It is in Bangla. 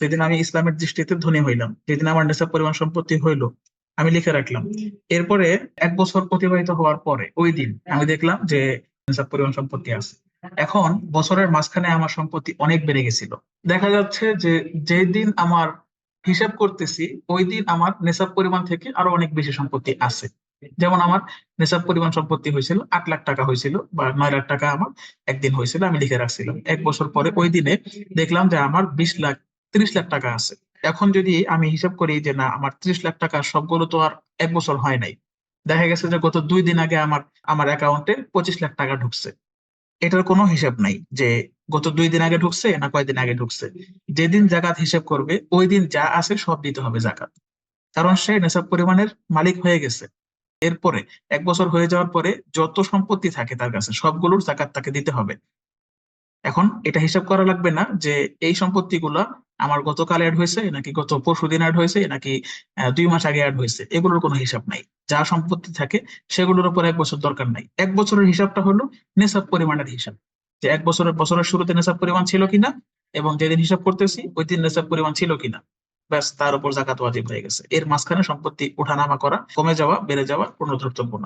সেদিন আমি ইসলামের দৃষ্টিতে ধনী হইলাম, যেদিন আমার নেশাব পরিমাণ সম্পত্তি হইল, আমি লিখে রাখলাম। এরপরে এক বছর অতিবাহিত হওয়ার পরে, ওই দিন আমি দেখলাম যে নেশাব পরিমাণ সম্পত্তি আছে। এখন বছরের মাঝখানে আমার সম্পত্তি অনেক বেড়ে গেছিল। দেখা যাচ্ছে যে যেই দিন আমার হিসাব করতেছি, ওই দিন আমার নেশাব পরিমাণ থেকে আরও অনেক বেশি সম্পত্তি আছে। যেমন আমার নেশাব পরিমাণ সম্পত্তি হয়েছিল, আট লাখ টাকা হয়েছিল বা নয় লাখ টাকা আমার একদিন হয়েছিল, আমি লিখে রাখছিলাম। এক বছর পরে ওই দিনে দেখলাম যে আমার বিশ লাখ ত্রিশ লাখ টাকা আছে। এখন যদি আমি হিসাব করি যে না, আমার ত্রিশ লাখ টাকা সবগুলো তো আর এক বছর হয় নাই। দেখা গেছে যে গত দুই দিন আগে আমার আমার অ্যাকাউন্টে পঁচিশ লাখ টাকা ঢুকছে। এটার কোনো হিসাব নাই যে গত দুই দিন আগে ঢুকছে না কয়দিন আগে ঢুকছে। যেদিন জাকাত হিসাব করবে, ওই দিন যা আছে সব দিতে হবে জাকাত। কারণ সে নেশাব পরিমাণের মালিক হয়ে গেছে। এরপরে, এক বছর হয়ে যাওয়ার পরে যত সম্পত্তি থাকে তার কাছে, সবগুলোর জাকাত তাকে দিতে হবে। এখন এটা হিসাব করা লাগবে না যে এই সম্পত্তিগুলা আমার গতকাল অ্যাড হয়েছে, নাকি গত পরশু দিন অ্যাড হয়েছে, নাকি দুই মাস আগে অ্যাড হয়েছে, এগুলোর কোনো হিসাব নাই। যা সম্পত্তি থাকে, সেগুলোর উপর এক বছর দরকার নাই। এক বছরের হিসাবটা হলো নেশাব পরিমাণের হিসাব। যে এক বছরের বছরের শুরুতে নেশাব পরিমাণ ছিল কিনা, এবং যেদিন হিসাব করতেছি, ওই দিন নেশাব পরিমাণ ছিল কিনা, ব্যাস তার উপর জাকাত ওয়াজিব হয়ে গেছে। এর মাঝখানে সম্পত্তি ওঠানামা করা, কমে যাওয়া, বেড়ে যাওয়া কোনো দ্রষ্টব্য না